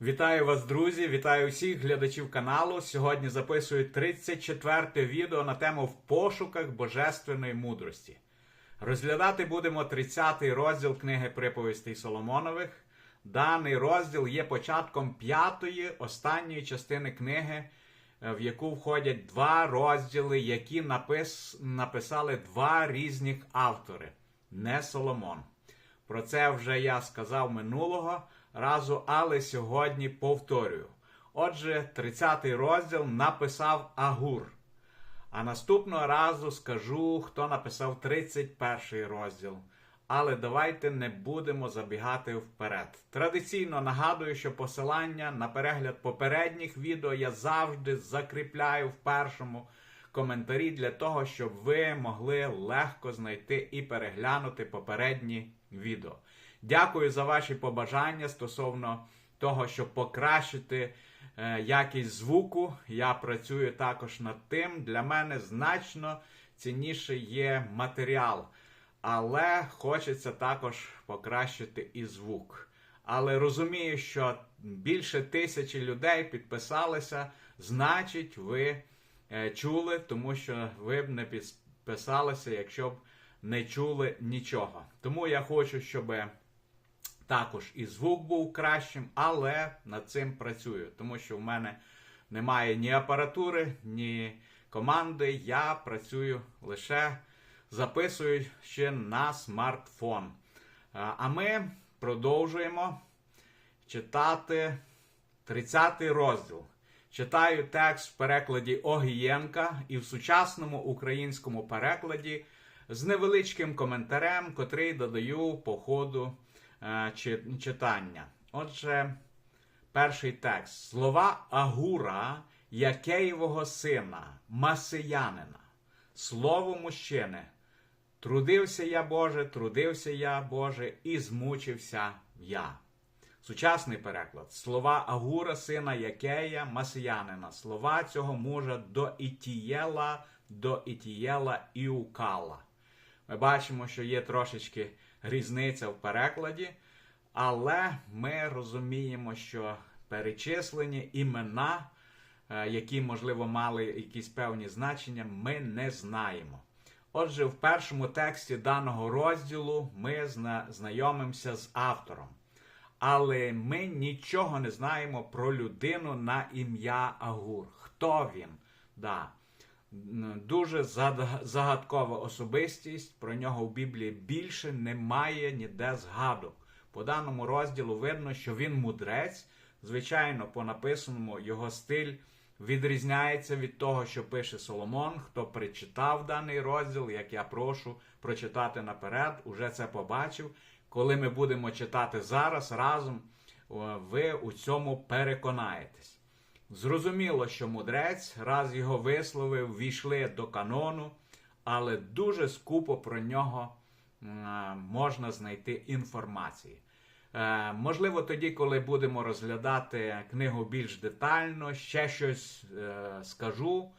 Вітаю вас, друзі! Вітаю всіх глядачів каналу. Сьогодні записую 34 відео на тему В пошуках божественної мудрості. Розглядати будемо 30-й розділ книги приповістей Соломонових. Даний розділ є початком п'ятої останньої частини книги, е, в яку входять два розділи, які напис... написали два різних автори, не Соломон. Про це вже я сказав минулого разу, але сьогодні повторюю. Отже, 30-й розділ написав Агур. А наступного разу скажу, хто написав 31-й розділ. Але давайте не будемо забігати вперед. Традиційно нагадую, що посилання на перегляд попередніх відео я завжди закріпляю в першому коментарі для того, щоб ви могли легко знайти і переглянути попередні відео. Дякую за ваші побажання стосовно того, щоб покращити е, якість звуку. Я працюю також над тим. Для мене значно цінніше є матеріал, але хочеться також покращити і звук. Але розумію, що більше тисячі людей підписалися, значить, ви е, чули, тому що ви б не підписалися, якщо б не чули нічого. Тому я хочу, щоб також і звук був кращим, але над цим працюю, тому що в мене немає ні апаратури, ні команди. Я працюю лише записуючи на смартфон. А ми продовжуємо читати 30-й розділ. Читаю текст в перекладі Огієнка і в сучасному українському перекладі з невеличким коментарем, котрий додаю по ходу читання. Отже, перший текст. Слова Агура, Якеєвого сина, Масиянина. Слово мужчини. Трудився я, Боже, трудився я, Боже, і змучився я. Сучасний переклад. Слова Агура, сина Якея, Масиянина. Слова цього мужа до Ітієла, до Ітієла і Укала. Ми бачимо, що є трошечки різниця в перекладі, але ми розуміємо, що перечислені імена, е, які, можливо, мали якісь певні значення, ми не знаємо. Отже, в першому тексті даного розділу ми зна- знайомимося з автором. Але ми нічого не знаємо про людину на ім'я Агур. Хто він? Да. Дуже загадкова особистість. Про нього в Біблії більше немає ніде згадок. По даному розділу видно, що він мудрець. Звичайно, по написаному його стиль відрізняється від того, що пише Соломон. Хто прочитав даний розділ, як я прошу прочитати наперед, уже це побачив. Коли ми будемо читати зараз разом, ви у цьому переконаєтесь. Зрозуміло, що мудрець, раз його вислови ввійшли до канону, але дуже скупо про нього можна знайти інформації. Е, Можливо, тоді, коли будемо розглядати книгу більш детально, ще щось е, скажу.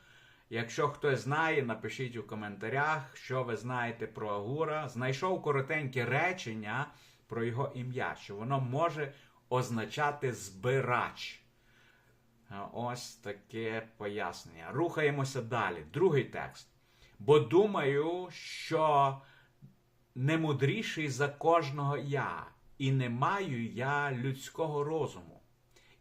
Якщо хтось знає, напишіть у коментарях, що ви знаєте про Агура. Знайшов коротеньке речення про його ім'я, що воно може означати збирач. Ось таке пояснення. Рухаємося далі. Другий текст. Бо думаю, що не мудріший за кожного я, і не маю я людського розуму,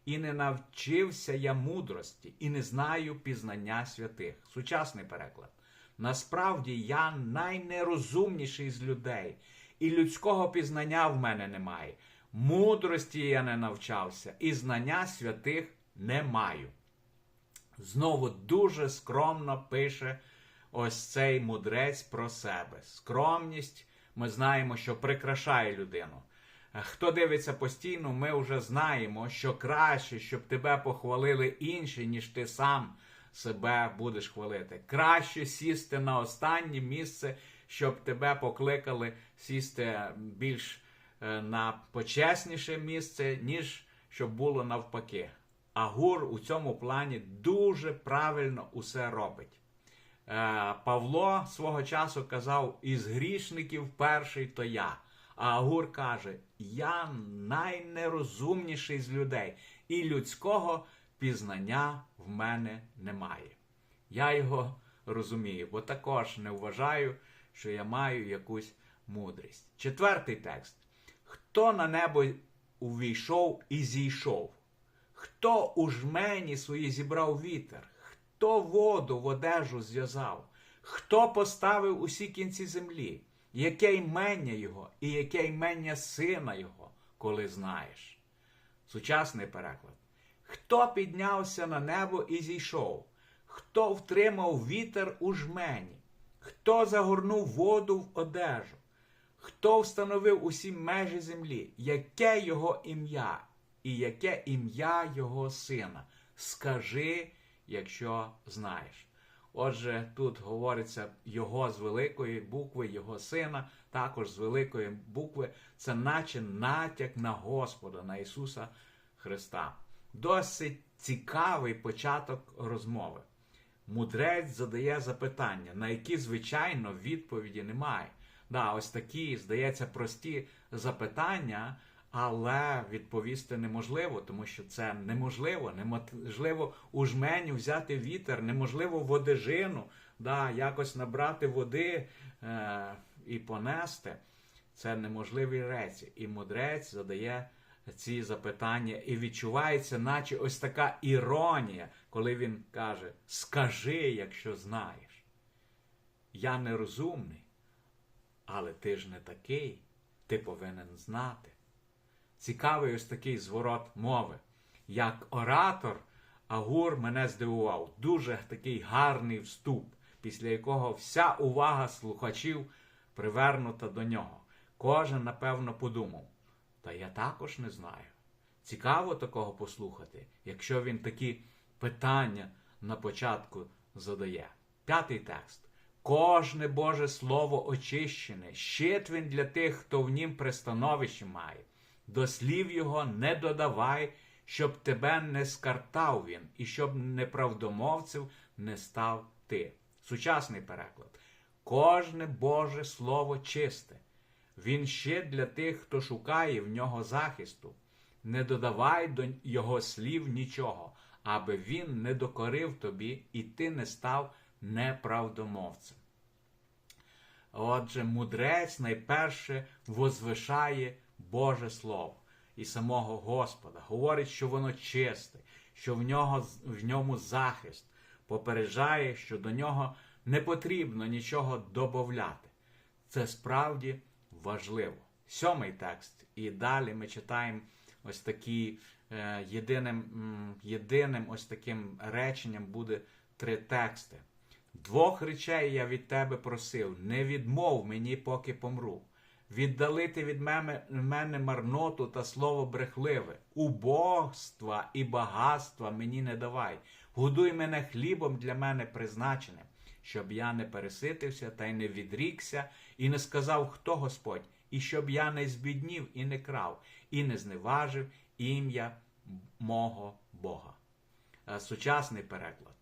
і не навчився я мудрості, і не знаю пізнання святих. Сучасний переклад. Насправді я найнерозумніший з людей, і людського пізнання в мене немає. Мудрості я не навчався, і знання святих не маю. Знову дуже скромно пише ось цей мудрець про себе. Скромність, ми знаємо, що прикрашає людину. Хто дивиться постійно, ми вже знаємо, що краще, щоб тебе похвалили інші, ніж ти сам себе будеш хвалити. Краще сісти на останнє місце, щоб тебе покликали сісти більш е, на почесніше місце, ніж щоб було навпаки. Агур у цьому плані дуже правильно усе робить. Е, Павло свого часу казав: із грішників перший то я. А Агур каже: Я найнерозумніший з людей, і людського пізнання в мене немає. Я його розумію, бо також не вважаю, що я маю якусь мудрість. Четвертий текст. Хто на небо увійшов і зійшов? Хто у жмені свої зібрав вітер? Хто воду в одежу зв'язав? Хто поставив усі кінці землі? Яке ймення його і яке ймення сина його, коли знаєш? Сучасний переклад. Хто піднявся на небо і зійшов? Хто втримав вітер у жмені? Хто загорнув воду в одежу? Хто встановив усі межі землі? Яке його ім'я? І яке ім'я його сина? Скажи, якщо знаєш. Отже, тут говориться його з великої букви, його сина, також з великої букви. Це наче натяк на Господа, на Ісуса Христа. Досить цікавий початок розмови. Мудрець задає запитання, на які, звичайно, відповіді немає. Да, ось такі, здається, прості запитання, але відповісти неможливо, тому що це неможливо. Неможливо у жменю взяти вітер, неможливо в одежину, да, якось набрати води е, і понести. Це неможливі речі. І мудрець задає ці запитання, і відчувається, наче ось така іронія, коли він каже: Скажи, якщо знаєш. Я нерозумний, але ти ж не такий, ти повинен знати. Цікавий ось такий зворот мови. Як оратор, Агур мене здивував. Дуже такий гарний вступ, після якого вся увага слухачів привернута до нього. Кожен, напевно, подумав. Та я також не знаю. Цікаво такого послухати, якщо він такі питання на початку задає. П'ятий текст. Кожне Боже Слово очищене, щит він для тих, хто в нім пристановище має. До слів його не додавай, щоб тебе не скартав він, і щоб неправдомовців не став ти. Сучасний переклад. Кожне Боже Слово чисте. Він ще для тих, хто шукає в нього захисту. Не додавай до його слів нічого, аби він не докорив тобі, і ти не став неправдомовцем. Отже, мудрець найперше возвишає Боже Слово і самого Господа, говорить, що воно чисте, що в, нього, в ньому захист, попереджає, що до нього не потрібно нічого додати. Це справді важливо. Сьомий текст. І далі ми читаємо ось такі е, єдиним, єдиним ось таким реченням буде три тексти. Двох речей я від тебе просив, не відмов мені, поки помру. Віддалити від мене, марноту та слово брехливе, убогства і багатства мені не давай. Годуй мене хлібом для мене призначеним, щоб я не переситився та й не відрікся, і не сказав, хто Господь, і щоб я не збіднів і не крав, і не зневажив ім'я мого Бога. Е, Сучасний переклад.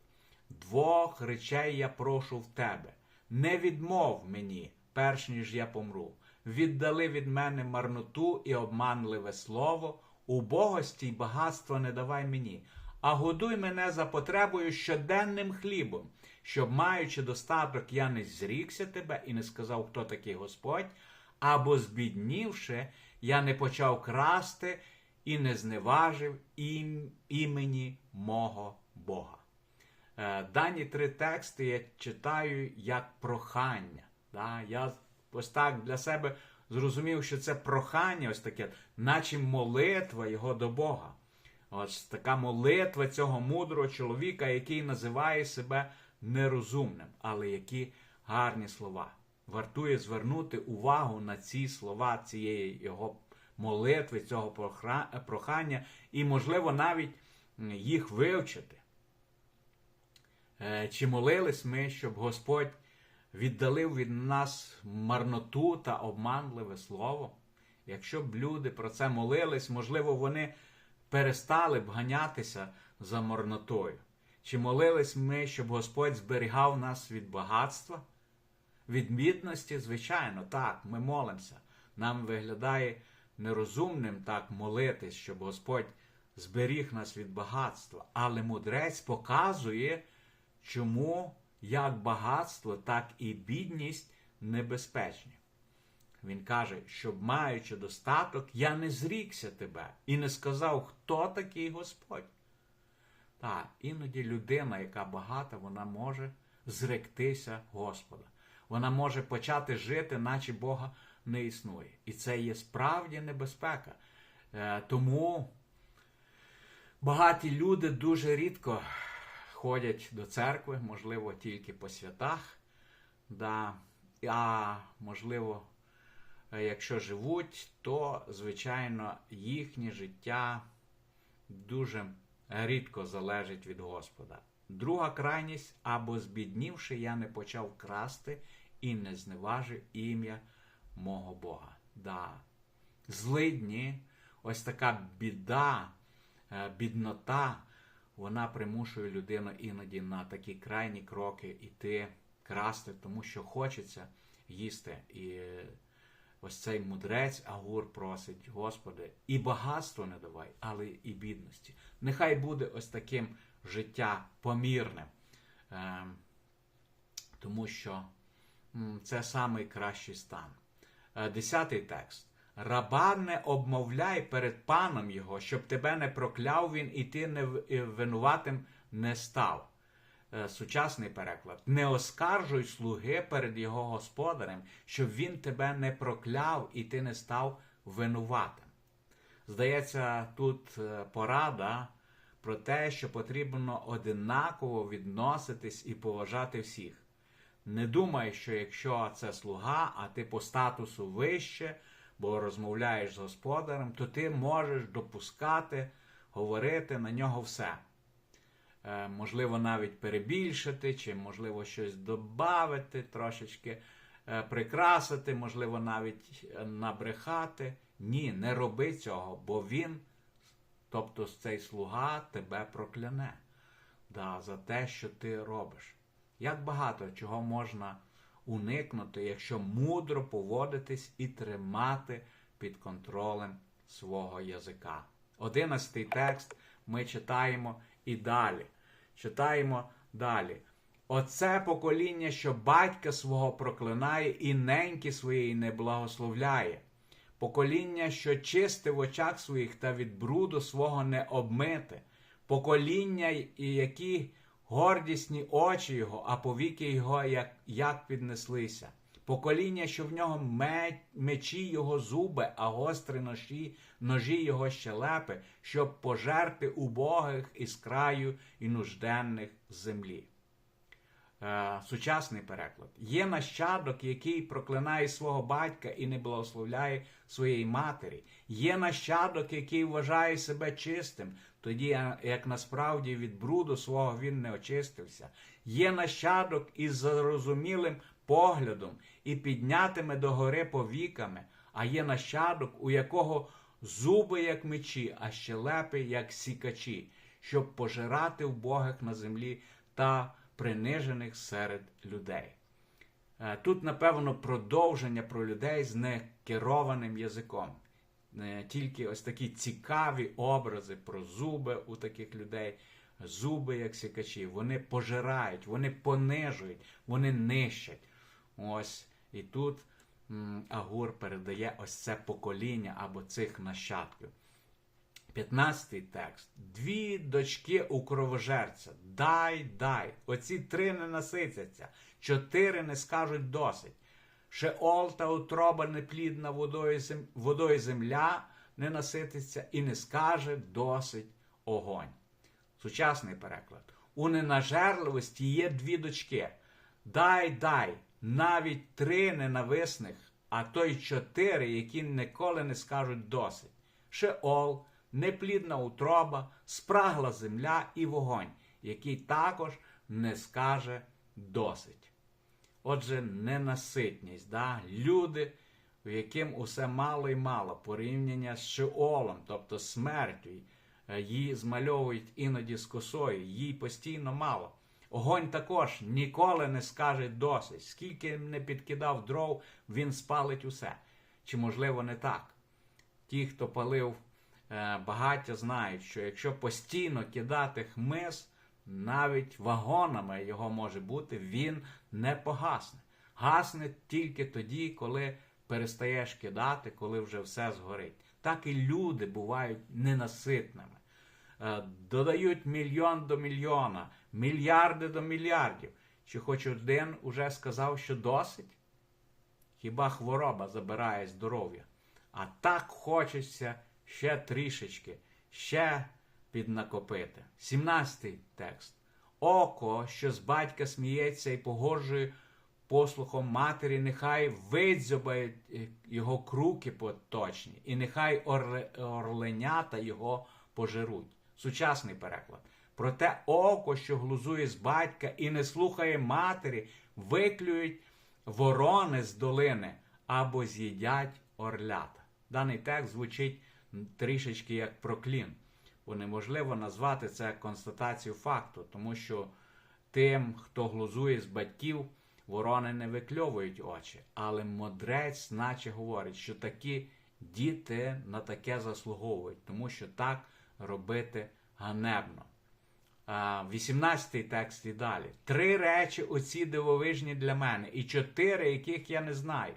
Двох речей я прошу в тебе. Не відмов мені, перш ніж я помру. Віддали від мене марноту і обманливе слово, убогості й багатства не давай мені, а годуй мене за потребою щоденним хлібом, щоб, маючи достаток, я не зрікся тебе і не сказав, хто такий Господь, або збіднівши, я не почав красти і не зневажив ім, імені мого Бога. Е, Дані три тексти я читаю як прохання. Да? Я ось так для себе зрозумів, що це прохання, ось таке, наче молитва його до Бога. Ось така молитва цього мудрого чоловіка, який називає себе нерозумним, але які гарні слова. Вартує звернути увагу на ці слова цієї його молитви, цього прохання, і, можливо, навіть їх вивчити. Е, Чи молились ми, щоб Господь віддалив від нас марноту та обманливе слово? Якщо б люди про це молились, можливо, вони перестали б ганятися за марнотою. Чи молились ми, щоб Господь зберігав нас від багатства? Від бідності, звичайно, так, ми молимося. Нам виглядає нерозумним так молитись, щоб Господь зберіг нас від багатства. Але мудрець показує, чому як багатство, так і бідність небезпечні. Він каже, щоб маючи достаток, я не зрікся тебе і не сказав, хто такий Господь. Так, іноді людина, яка багата, вона може зректися Господа. Вона може почати жити, наче Бога не існує. І це є справді небезпека. Е, Тому багаті люди дуже рідко ходять до церкви, можливо, тільки по святах. Да. А можливо, е, якщо живуть, то, звичайно, їхнє життя дуже рідко залежить від Господа. Друга крайність або збіднівши, я не почав красти і не зневажив ім'я мого Бога. Да. Злидні, ось така біда, е, біднота, вона примушує людину іноді на такі крайні кроки йти красти, тому що хочеться їсти. І ось цей мудрець Агур просить, Господи, і багатство не давай, але і бідності. Нехай буде ось таким життя помірним. Е, тому що це найкращий стан. Е, Десятий текст. Раба не обмовляй перед паном його, щоб тебе не прокляв він, і ти не винуватим не став. Е, Сучасний переклад. Не оскаржуй слуги перед його господарем, щоб він тебе не прокляв і ти не став винуватим. Здається, тут е, порада про те, що потрібно одинаково відноситись і поважати всіх. Не думай, що якщо це слуга, а ти по статусу вище, бо розмовляєш з господарем, то ти можеш допускати, говорити на нього все. Е, можливо, навіть перебільшити, чи, можливо, щось додати, трошечки е, прикрасити, можливо, навіть набрехати. Ні, не роби цього, бо він, тобто цей слуга, тебе прокляне да, за те, що ти робиш. Як багато чого можна уникнути, якщо мудро поводитись і тримати під контролем свого язика. Одинадцятий текст ми читаємо і далі. Читаємо далі. Оце покоління, що батька свого проклинає і неньки своєї не благословляє. Покоління, що чисте в очах своїх та від бруду свого не обмите. Покоління, які гордісні очі його, а повіки його як, як піднеслися. Покоління, що в нього мечі його зуби, а гострі ножі, ножі його щелепи, щоб пожерти убогих із краю і нужденних землі. Е, сучасний переклад. Є нащадок, який проклинає свого батька і не благословляє своєї матері. Є нащадок, який вважає себе чистим, тоді як насправді від бруду свого він не очистився. Є нащадок із зарозумілим поглядом і піднятиме догори повіками, а є нащадок, у якого зуби, як мечі, а щелепи, як сікачі, щоб пожирати вбогих на землі та принижених серед людей. Е, Тут, напевно, продовження про людей з некерованим язиком. Тільки ось такі цікаві образи про зуби у таких людей, зуби, як сікачі, вони пожирають, вони понижують, вони нищать. Ось і тут Агур передає ось це покоління або цих нащадків. 15 текст. Дві дочки у кровожерця. Дай, дай. Оці три не наситяться, чотири не скажуть досить. Шеол та утроба неплідна водою, водою земля не насититься і не скаже досить огонь. Сучасний переклад. У ненажерливості є дві дочки. Дай, дай, навіть три ненависних, а то й чотири, які ніколи не скажуть досить. Шеол, неплідна утроба, спрагла земля і вогонь, який також не скаже досить. Отже, ненаситність, да? люди, в яким усе мало і мало, порівняння з Шеолом, тобто смертю, Е, її змальовують іноді з косою, їй постійно мало. Огонь також ніколи не скаже досить. Скільки не підкидав дров, він спалить усе. чи можливо не так. Ті, хто палив е, багаття, знають, що якщо постійно кидати хмиз, навіть вагонами його може бути, він не погасне. Гасне тільки тоді, коли перестаєш кидати, коли вже все згорить. Так і люди бувають ненаситними. Е, додають мільйон до мільйона, мільярди до мільярдів. Чи хоч один уже сказав, що досить? Хіба хвороба забирає здоров'я? А так хочеться ще трішечки, ще піднакопити. 17 текст. Око, що з батька сміється і погоржує послухом матері, нехай видзьобають його круки поточні, і нехай орле, орленята його пожируть. Сучасний переклад. Проте око, що глузує з батька і не слухає матері, виклюють ворони з долини або з'їдять орлята. Даний текст звучить трішечки як проклін, бо неможливо назвати це констатацією факту, тому що тим, хто глузує з батьків, ворони не викльовують очі. Але мудрець, наче говорить, що такі діти на таке заслуговують, тому що так робити ганебно. 18-й текст і далі. Три речі оці дивовижні для мене, і чотири, яких я не знаю.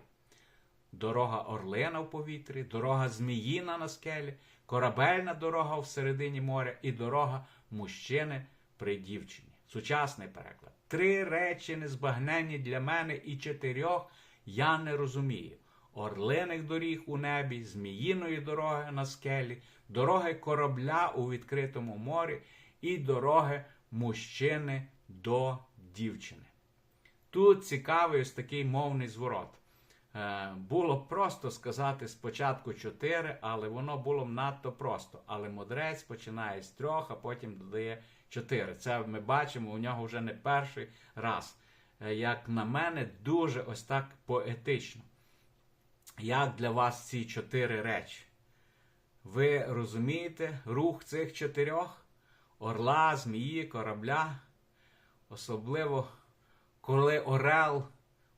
Дорога орлина в повітрі, дорога зміїна на скелі, корабельна дорога всередині моря і дорога мужчини при дівчині. Сучасний переклад. Три речі незбагненні для мене і чотирьох я не розумію. Орлиних доріг у небі, зміїної дороги на скелі, дороги корабля у відкритому морі і дороги мужчини до дівчини. Тут цікавий ось такий мовний зворот. Е, було б просто сказати спочатку чотири, але воно було б надто просто. Але мудрець починає з трьох, а потім додає чотири. Це ми бачимо у нього вже не перший раз. Е, як на мене, дуже ось так поетично. Як для вас ці чотири речі? Ви розумієте рух цих чотирьох? Орла, змії, корабля. Особливо, коли Орел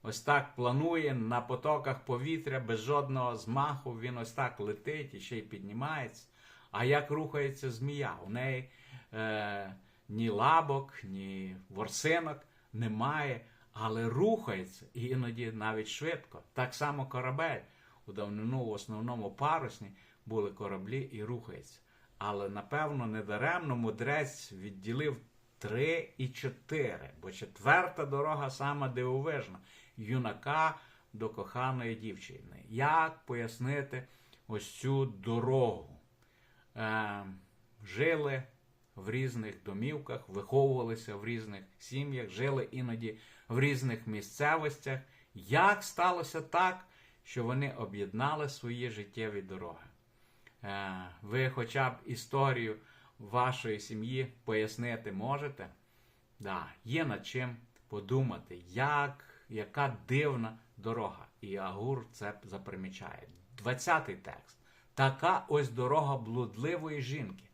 ось так планує на потоках повітря без жодного змаху, він ось так летить і ще й піднімається. А як рухається змія? У неї е, ні лабок, ні ворсинок немає, але рухається і іноді навіть швидко. Так само корабель. У давнину в основному парусні були кораблі і рухається. Але напевно недаремно мудрець відділив три і чотири, бо четверта дорога сама дивовижна юнака до коханої дівчини. Як пояснити ось цю дорогу? Е, Жили в різних домівках, виховувалися в різних сім'ях, жили іноді в різних місцевостях. Як сталося так, що вони об'єднали свої життєві дороги? Е, ви хоча б історію вашої сім'ї пояснити можете? Да, Є над чим подумати, як, яка дивна дорога. І Агур це запримічає. 20-й текст. Така ось дорога блудливої жінки.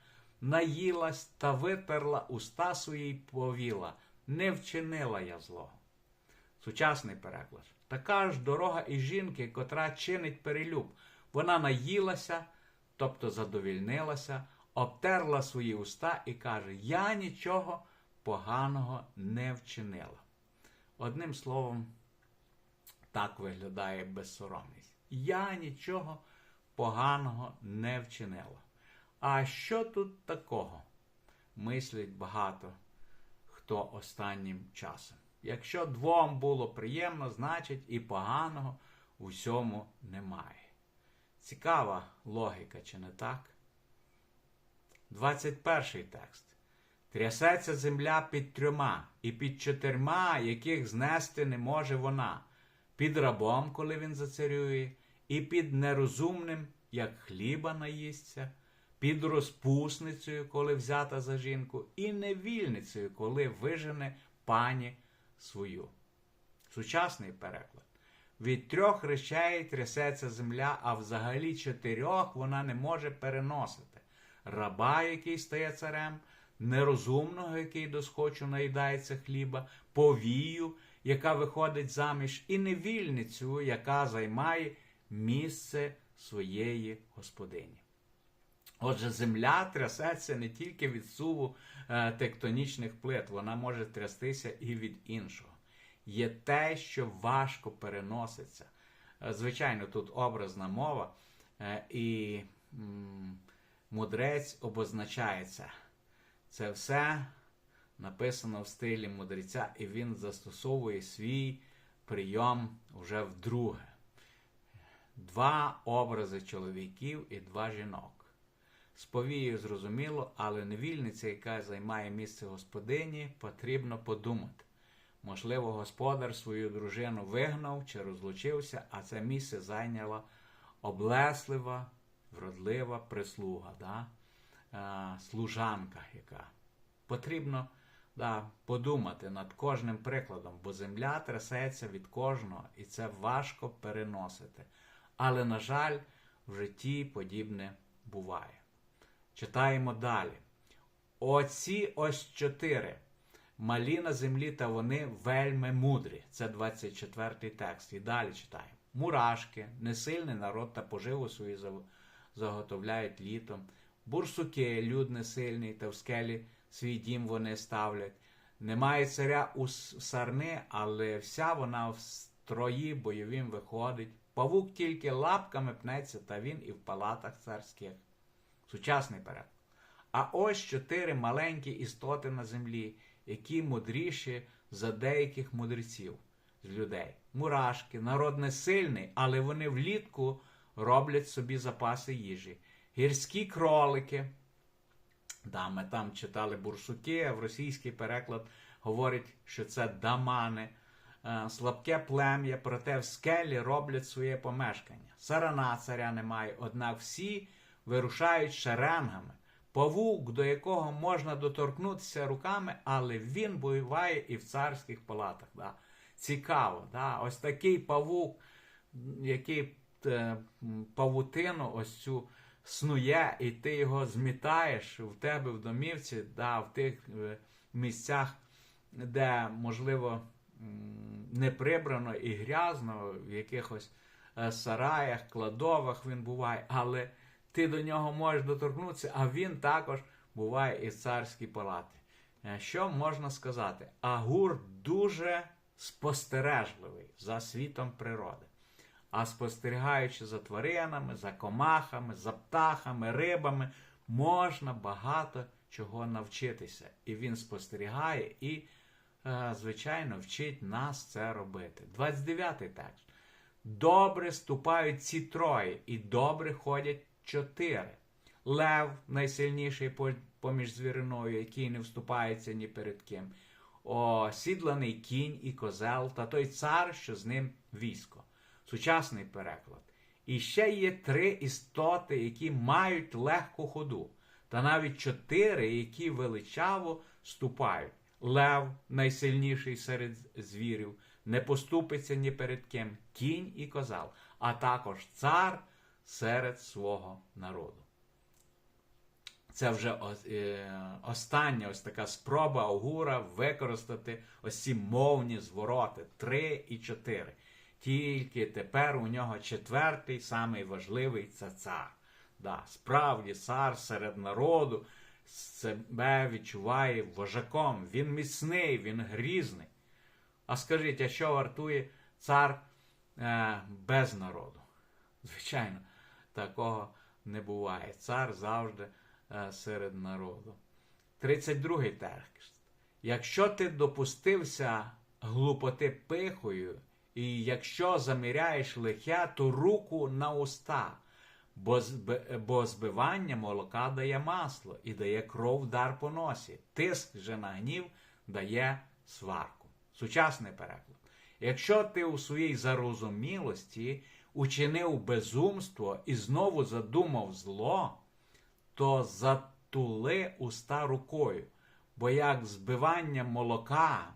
Наїлась та витерла уста свої повіла, не вчинила я злого. Сучасний переклад. Така ж дорога і жінки, котра чинить перелюб. Вона наїлася тобто задовільнилася, обтерла свої уста і каже: Я нічого поганого не вчинила. Одним словом, так виглядає безсоромність. Я нічого поганого не вчинила. А що тут такого? Мислить багато хто останнім часом. Якщо двом було приємно, значить і поганого у всьому немає. Цікава логіка, чи не так? 21 текст. Трясеться земля під трьома, і під чотирма, яких знести не може вона, під рабом, коли він зацарює, і під нерозумним, як хліба наїсться, під розпусницею, коли взята за жінку, і невільницею, коли вижене пані свою. Сучасний переклад. Від трьох речей трясеться земля, а взагалі чотирьох вона не може переносити. Раба, який стає царем, нерозумного, який досхочу наїдається хліба, повію, яка виходить заміж, і невільницю, яка займає місце своєї господині. Отже, земля трясеться не тільки від суву е, тектонічних плит, вона може трястися і від іншого. Є те, що важко переноситься. Е, Звичайно, тут образна мова, е, і мудрець обозначається. Це все написано в стилі мудреця, і він застосовує свій прийом вже вдруге. Два образи чоловіків і два жінок. З повією зрозуміло, але невільниця, яка займає місце господині, потрібно подумати. Можливо, господар свою дружину вигнав чи розлучився, а це місце зайняла облеслива, вродлива прислуга, да? Е, служанка яка. Потрібно да, подумати над кожним прикладом, бо земля трясеться від кожного, і це важко переносити. Але, на жаль, в житті подібне буває. Читаємо далі. Оці ось чотири. Малі на землі, та вони вельми мудрі. Це 24 текст. І далі читаємо. Мурашки, несильний народ та поживу свою заготовляють літом. Бурсуки, люд несильний, та в скелі свій дім вони ставлять. Немає царя у сарни, але вся вона в строї бойовім виходить. Павук тільки лапками пнеться, та він і в палатах царських. Сучасний переклад. А ось чотири маленькі істоти на землі, які мудріші за деяких мудреців з людей. Мурашки, народ не сильний, але вони влітку роблять собі запаси їжі. Гірські кролики. Да, ми там читали бурсуки, а в російський переклад говорить, що це дамани. Е, Слабке плем'я, проте в скелі роблять своє помешкання. Сарана царя немає, однак всі вирушають шеренгами. Павук, до якого можна доторкнутися руками, але він буває і в царських палатах. Да. Цікаво, да. ось такий павук, який е, павутину ось цю снує, і ти його змітаєш в тебе в домівці, да, в тих е, місцях, де, можливо, не прибрано і грязно, в якихось е, сараях, кладовах він буває, але ти до нього можеш доторкнутися, а він також буває і в царській палаті. Е, Що можна сказати? Агур дуже спостережливий за світом природи. А спостерігаючи за тваринами, за комахами, за птахами, рибами, можна багато чого навчитися. І він спостерігає і, е, звичайно, вчить нас це робити. 29 текст. Добре ступають ці троє, і добре ходять чотири. Лев найсильніший поміж звіриною, який не вступається ні перед ким. Осідланий кінь і козел, та той цар, що з ним військо. Сучасний переклад. І ще є три істоти, які мають легку ходу, та навіть чотири, які величаво ступають. Лев, найсильніший серед звірів, не поступиться ні перед ким, кінь і козел, а також цар серед свого народу. Це вже е, остання ось така спроба Огура використати ось ці мовні звороти 3 і 4. Тільки тепер у нього четвертий, самий важливий це цар. Да, справді, цар серед народу себе відчуває вожаком. Він міцний, він грізний. А скажіть, а що вартує цар е, без народу? Звичайно, такого не буває. Цар завжди е, серед народу. 32-й текст. Якщо ти допустився глупоти пихою, і якщо заміряєш лихя, то руку на уста, бо, бо збивання молока дає масло і дає кров дар по носі. Тиск же на гнів дає сварку. Сучасний переклад. Якщо ти у своїй зарозумілості учинив безумство і знову задумав зло, то затули уста рукою, бо як збивання молока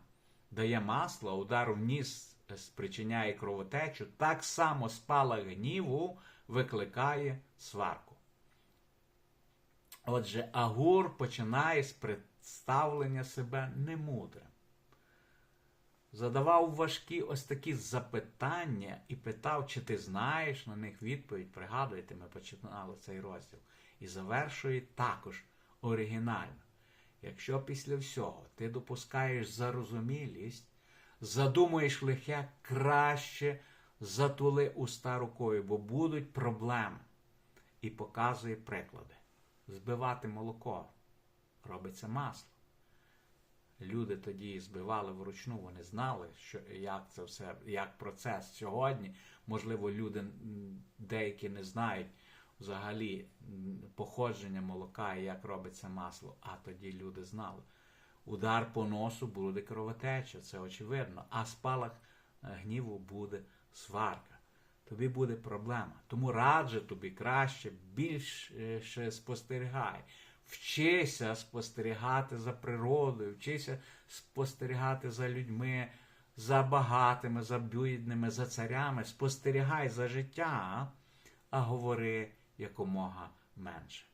дає масло, удар в ніс спричиняє кровотечу, так само спалах гніву викликає сварку. Отже, Агур починає з представлення себе немудрим. задавав важкі ось такі запитання і питав, чи ти знаєш на них відповідь. Пригадуєте, ми починали цей розділ. І завершує також оригінально. Якщо після всього ти допускаєш зарозумілість, задумуєш лихе, краще затули уста рукою, бо будуть проблеми. І показує приклади. Збивати молоко робиться масло. Люди тоді збивали вручну, вони знали, що як це все, як процес сьогодні. Можливо, люди деякі не знають взагалі походження молока і як робиться масло. А тоді люди знали. Удар по носу буде кровотеча, це очевидно. А спалах е, гніву буде сварка. Тобі буде проблема. Тому раджу тобі краще більше спостерігай. Вчися спостерігати за природою, вчися спостерігати за людьми, за багатими, за бідними, за царями. Спостерігай за життя, а говори якомога менше.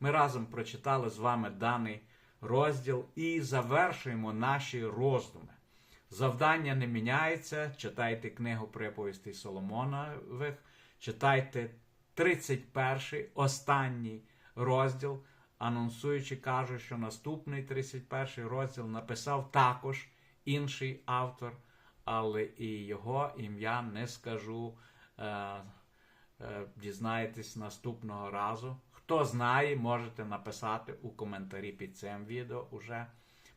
Ми разом прочитали з вами даний розділ і завершуємо наші роздуми. Завдання не міняється. Читайте книгу приповістей Соломонових, читайте 31 останній розділ, анонсуючи, каже, що наступний 31 розділ написав також інший автор, але і його ім'я не скажу. Е, е, дізнаєтесь наступного разу. Хто знає, можете написати у коментарі під цим відео уже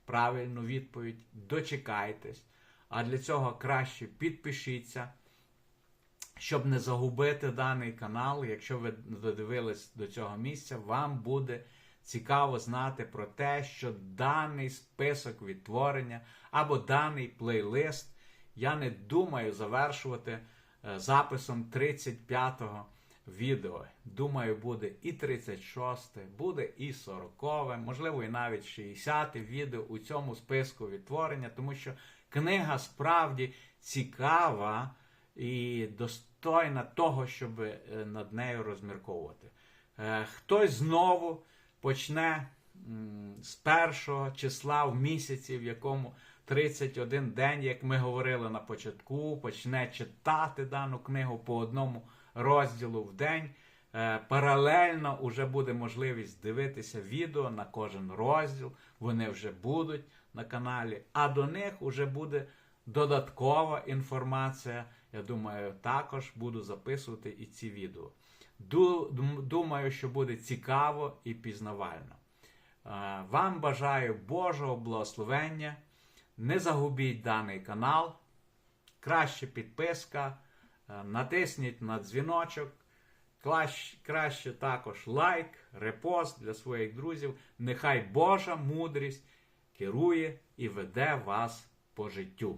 правильну відповідь. Дочекайтесь. А для цього краще підпишіться, щоб не загубити даний канал. Якщо ви додивились до цього місця, вам буде цікаво знати про те, що даний список відтворення або даний плейлист я не думаю завершувати е, записом 35-го відео. Думаю, буде і 36, буде і 40, можливо, і навіть 60 відео у цьому списку відтворення, тому що книга справді цікава і достойна того, щоб е, над нею розмірковувати. Е, Хтось знову почне з першого числа в місяці, в якому 31 день, як ми говорили на початку, почне читати дану книгу по одному розділу в день. Е, Паралельно вже буде можливість дивитися відео на кожен розділ. Вони вже будуть на каналі, а до них вже буде додаткова інформація. Я думаю, також буду записувати і ці відео. Думаю, що буде цікаво і пізнавально. Е, Вам бажаю Божого благословення. Не загубіть даний канал. Краще підписка. Е, Натисніть на дзвіночок. Краще також лайк, репост для своїх друзів. Нехай Божа мудрість керує і веде вас по життю.